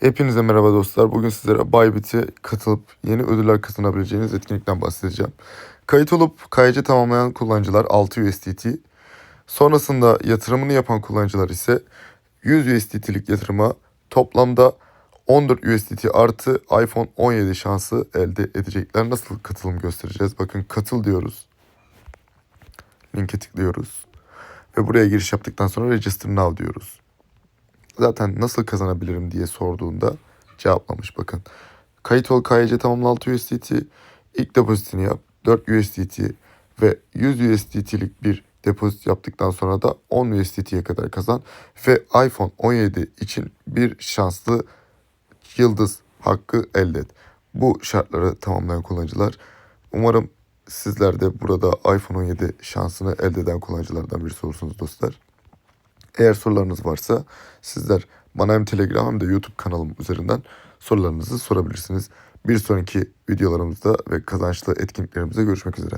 Hepinize merhaba dostlar. Bugün sizlere Bybit'e katılıp yeni ödüller kazanabileceğiniz etkinlikten bahsedeceğim. Kayıt olup KYC tamamlayan kullanıcılar 6 USDT. Sonrasında yatırımını yapan kullanıcılar ise 100 USDT'lik yatırıma toplamda 14 USDT artı iPhone 17 şansı elde edecekler. Nasıl katılım göstereceğiz? Bakın katıl diyoruz. Linke tıklıyoruz. Ve buraya giriş yaptıktan sonra Register Now diyoruz zaten nasıl kazanabilirim diye sorduğunda cevaplamış bakın. Kayıt ol KYC tamamla 6 USDT. ilk depozitini yap 4 USDT ve 100 USDT'lik bir depozit yaptıktan sonra da 10 USDT'ye kadar kazan ve iPhone 17 için bir şanslı yıldız hakkı elde et. Bu şartları tamamlayan kullanıcılar umarım sizler de burada iPhone 17 şansını elde eden kullanıcılardan birisi olursunuz dostlar. Eğer sorularınız varsa sizler bana hem Telegram hem de YouTube kanalım üzerinden sorularınızı sorabilirsiniz. Bir sonraki videolarımızda ve kazançlı etkinliklerimizde görüşmek üzere.